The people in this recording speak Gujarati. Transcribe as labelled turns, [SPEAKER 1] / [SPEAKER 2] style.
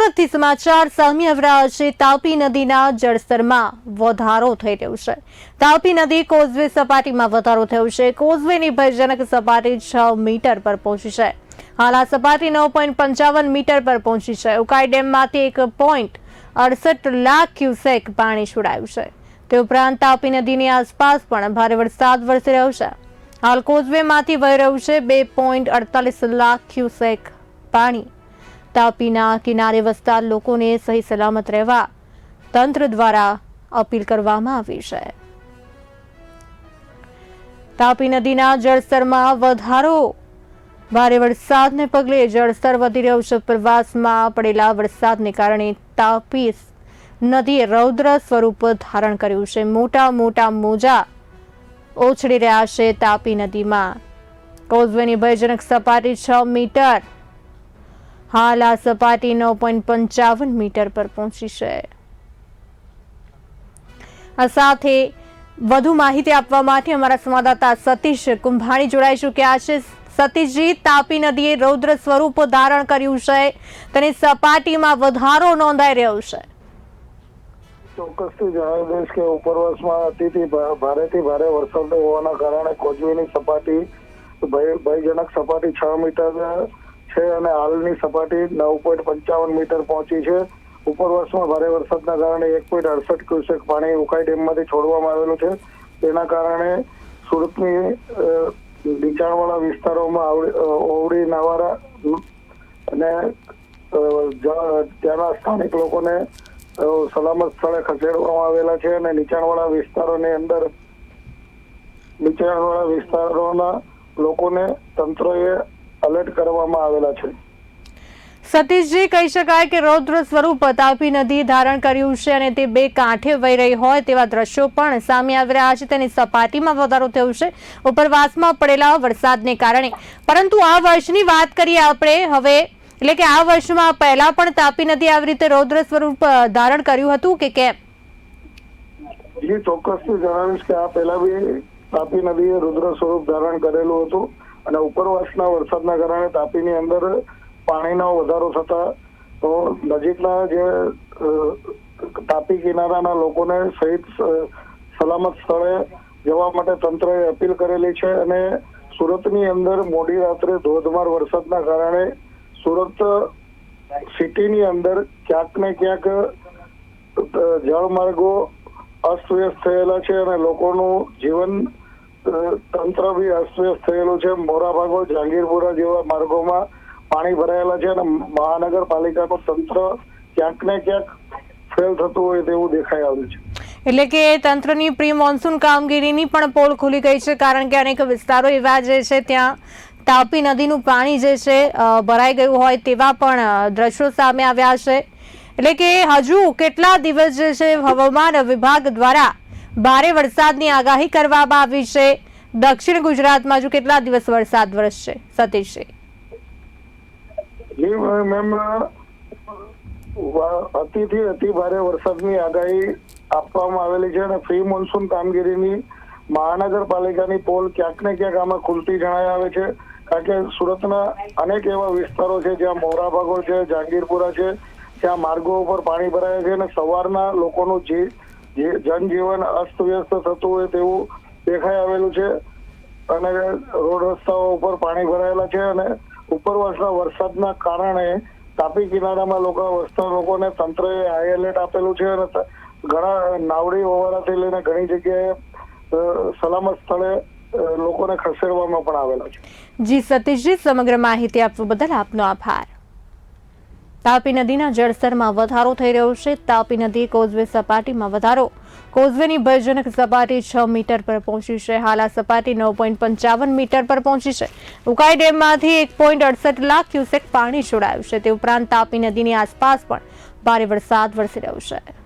[SPEAKER 1] સુરતથી સમાચાર સામે આવી છે તાપી નદીના જળસ્તરમાં વધારો થઈ રહ્યો છે. તાપી નદી કોઝવે સપાટીમાં વધારો થયો છે. કોઝવેની ભયજનક સપાટી છ મીટર પર પહોંચી છે. હાલ આ સપાટી નવ પોઈન્ટ પંચાવન મીટર પર પહોંચી છે. ઉકાઈ ડેમમાંથી એક પોઈન્ટ અડસઠ લાખ ક્યુસેક પાણી છોડાયું છે. તે ઉપરાંત તાપી નદીની આસપાસ પણ ભારે વરસાદ વરસી રહ્યો છે. હાલ કોઝવેમાંથી વહી રહ્યું છે બે પોઈન્ટ અડતાલીસ લાખ ક્યુસેક પાણી. તાપીના કિનારે વસતા લોકોને સહી સલામત રહેવા તંત્ર દ્વારા અપીલ કરવામાં આવી છે. તાપી નદીના જળસ્તરમાં વધારો. ભારે વરસાદને પગલે જળસ્તર વધી રહ્યું છે. પ્રવાસમાં પડેલા વરસાદને કારણે તાપી નદીએ રૌદ્ર સ્વરૂપ ધારણ કર્યું છે. મોટા મોટા મોજા ઓછડી રહ્યા છે તાપી નદીમાં. કોઝવેની ભયજનક સપાટી છ મીટર હાલ આ સપાટી નવ પોઈન્ટ પંચાવન મીટર પર પહોંચી છે. આ સાથે વધુ માહિતી આપવા માટે અમારા સંવાદદાતા સતીશ કુંભાણી જોડાઈ ચૂક્યા છે. સતીશજી, તાપી નદીએ રૌદ્ર સ્વરૂપ ધારણ કર્યું છે. તેની સપાટીમાં વધારો નોંધાઈ રહ્યો છે.
[SPEAKER 2] ચોક્કસથી જણાવી દઈશ કે ઉપરવાસમાં અતિથી ભારેથી ભારે વરસાદ હોવાના કારણે કોચવીની સપાટી ભયજનક સપાટી છ મીટર છે અને હાલની સપાટી નવ પોઈન્ટ પંચાવન મીટર પહોંચી છે. ઉપરવાસમાં ભારે વરસાદના કારણે એક પોઈન્ટ અડસઠ ક્યુસેક પાણી ઉકાઈ ડેમમાંથી છોડવામાં આવેલું છે. તેના કારણે સુરતની નીચાણવાળા વિસ્તારોમાં ઓવડી નાવારા, અને ત્યાંના સ્થાનિક લોકોને સલામત સ્થળે ખસેડવામાં આવેલા છે અને નીચાણવાળા વિસ્તારોની અંદર, નીચાણવાળા વિસ્તારોના લોકોને તંત્રએ એલર્ટ કરવામાં આવેલા છે.
[SPEAKER 1] સતીશજી કહી શકાય કે રૌદ્ર સ્વરૂપ તાપી નદી ધારણ કર્યું છે અને તે બે કાંઠે વહી રહી હોય તેવા દ્રશ્યો પણ સામે આવી રહ્યા છે. તેની સપાટીમાં વધારો થયો છે. ઉપરવાસમાં પડેલા વરસાદને કારણે. પરંતુ આ વર્ષની વાત કરીએ આપણે હવે એટલે કે આ વર્ષમાં પહેલા પણ તાપી નદી આવી રીતે રૌદ્ર સ્વરૂપ ધારણ કર્યું હતું કે કેમ?
[SPEAKER 2] જી ચોક્કસથી જણાવીશ કે આ પહેલા બી તાપી નદીએ રુદ્ર સ્વરૂપ ધારણ કરેલું હતું. અને ઉપરવાસના વરસાદના કારણે તાપીની અંદર પાણીનો વધારો થતા, તો નજીકના જે તાપી કિનારાના લોકોને સહિત સલામત સ્થળે જવા માટે તંત્રએ અપીલ કરેલી છે અને સુરતની અંદર મોડી રાત્રે ધોધમાર વરસાદના કારણે સુરત સિટીની અંદર ક્યાંક ને ક્યાંક જળમાર્ગો અસ્તવ્યસ્ત થયેલા છે અને લોકોનું જીવન તંત્ર બી અસ્તવ્યસ્ત થયેલું છે. મોરાભાગો જહાંગીરપુરા જેવા માર્ગોમાં પાણી ભરાયેલા છે અને મહાનગરપાલિકાનું તંત્ર ક્યાંક ને ક્યાંક ફેલ થતું હોય તેવું દેખાઈ આવ્યું છે.
[SPEAKER 1] એટલે કે તંત્રની પ્રી મોન્સૂન કામગીરીની પણ પોલ ખુલી ગઈ છે, કારણ કે અનેક વિસ્તારો એવા જે છે, ત્યાં તાપી નદીનું પાણી જે છે ભરાઈ ગયું હોય તેવા પણ દ્રશ્યો સામે આવ્યા છે. એટલે કે હજુ કેટલા દિવસ જે છે, હવામાન વિભાગ દ્વારા ભારે વરસાદની આગાહી કરવામાં આવી છે. દક્ષિણ ગુજરાતમાં જો કેટલા દિવસ વરસાદ વરસશે?
[SPEAKER 2] વા- અતિથી અતિ ભારે વરસાદની આગાહી આપવામાં આવેલી છે અને પ્રી મોન્સૂન કામગીરીની મહાનગરપાલિકાની પોલ ક્યાંક ને ક્યાંક આમાં ખુલતી જણાય આવે છે. કારણ કે સુરતના અનેક એવા વિસ્તારો છે, જ્યાં મોરાભાગો છે, જહાંગીરપુરા છે ત્યાં માર્ગો ઉપર પાણી ભરાય છે અને સવારના લોકોનું જે જે જનજીવન અસ્તવ્યસ્ત થતું હોય તેવું દેખાઈ આવેલું છે અને રોડ રસ્તાઓ ઉપર પાણી ભરાયેલા છે અને ઉપરવાસના વરસાદના કારણે તાપી કિનારામાં લોકો વસતા લોકોને તંત્રએ હાઈ એલર્ટ આપેલું છે અને ઘણા નાવડી ઓવારાથી લઈને ઘણી જગ્યાએ સલામત સ્થળે લોકોને ખસેડવામાં પણ આવેલા છે.
[SPEAKER 1] જી સતીશજી, સમગ્ર માહિતી આપવા બદલ આપનો આભાર. તાપી નદીના જળસ્તરમાં વધારો થઈ રહ્યો છે. તાપી નદી કોઝવે સપાટીમાં વધારો. કોઝવેની ભયજનક સપાટી છ મીટર પર પહોંચી છે. હાલ આ સપાટી નવ પોઈન્ટ પંચાવન મીટર પર પહોંચી છે. ઉકાઈ ડેમમાંથી એક પોઈન્ટ અડસઠ લાખ ક્યુસેક પાણી છોડાયું છે. તે ઉપરાંત તાપી નદીની આસપાસ પણ ભારે વરસાદ વરસી રહ્યો છે.